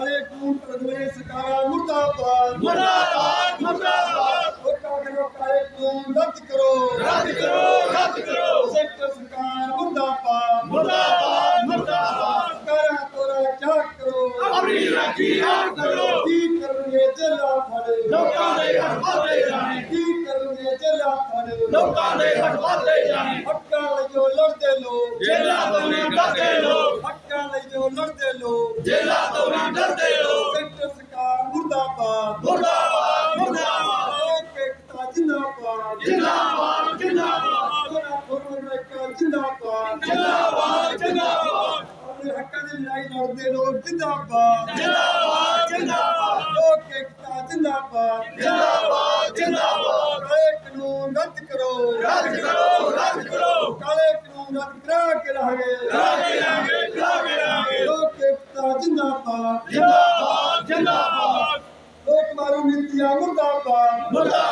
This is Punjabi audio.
ਕਾਲੇ ਕੂਨ ਪ੍ਰਦਵੇ ਸਰਕਾਰਾਂ ਮੁਰਦਾਬਾਦ। ਮੁਰਦਾਬਾਦ ਮੁਰਦਾਬਾਦ। ਲੋਕਾਂ ਕਰੋ ਕਾਲੇ ਕੂਨ ਰੱਦ ਕਰੋ। ਰੱਦ ਕਰੋ ਰੱਦ ਕਰੋ। ਸੈਂਟਰ ਸਰਕਾਰ ਮੁਰਦਾਬਾਦ। ਮੁਰਦਾਬਾਦ ਮੁਰਦਾਬਾਦ। ਸਰਕਾਰਾਂ ਤੋਰਾ ਚਾਕ ਕਰੋ। ਆਪਣੀ ਰਾਖੀ ਆਪ ਕਰੋ। ਕੀ ਕਰਨਗੇ ਜੱਲਾ ਫੜੇ ਲੋਕਾਂ ਦੇ ਹਟਵਾਦੇ ਜਾਣੇ। ਕੀ ਕਰਨਗੇ ਜੱਲਾ ਫੜੇ ਲੋਕਾਂ ਦੇ ਹਟਵਾਦੇ ਜਾਣੇ। ਹੱਕਾਂ ਲਈ ਜੋ ਲੜਦੇ ਲੋਕ। ਜੇਲਾ ਤੋਂ ਨਾ ਡਰਦੇ ਲੋਕ। ਹੱਕਾਂ ਲਈ ਜੋ ਲੜਦੇ ਲੋਕ। ਜੇਲਾ ਮੁਰਦਾਬਾਦ ਮੁਰਦਾਬਾਦ। ਮੁਰਦਾਬਾਦ ਇਕਤਾ ਜਿੰਦਾਬਾਦ। ਜਿੰਦਾਬਾਦ ਜਿੰਦਾਬਾਦ। ਇੱਕ ਜਿੰਦਾਬਾਦ। ਜਿੰਦਾਬਾਦ ਜਿੰਦਾਬਾਦ। ਆਪਣੇ ਹੱਕਾਂ ਦੀ ਲੜਾਈ ਲੜਦੇ ਲੋਕ ਜਿੰਦਾਬਾਦ। ਜਿੰਦਾਬਾਦ ਜਿੰਦਾਬਾਦ। ਲੋਕ ਇਕਤਾ ਜਿੰਦਾਬਾਦ। ਜਿੰਦਾਬਾਦ ਜਿੰਦਾਬਾਦ। ਕਾਨੂੰਨ ਰੱਦ ਕਰੋ। ਰੱਦ ਕਰੋ ਰੱਦ ਕਰੋ। ਕਾਲੇ ਕਾਨੂੰਨ ਰੱਦ ਕਰਾ ਕੇ ਰਹਾਂਗੇ ਲਾਗੇ ਲਾਗੇ ਲਾਗੇ। ਲੋਕ ਇਕਤਾ ਜਿੰਦਾਬਾਦ। ਜਿੰਦਾਬਾਦ ਜਿੰਦਾਬਾਦ। ਲੋਕ ਮਾਰੂ ਨੀਤੀਆਂ ਮੁਰਦਾਬਾਦ ਮੁਰਦਾਬਾਦ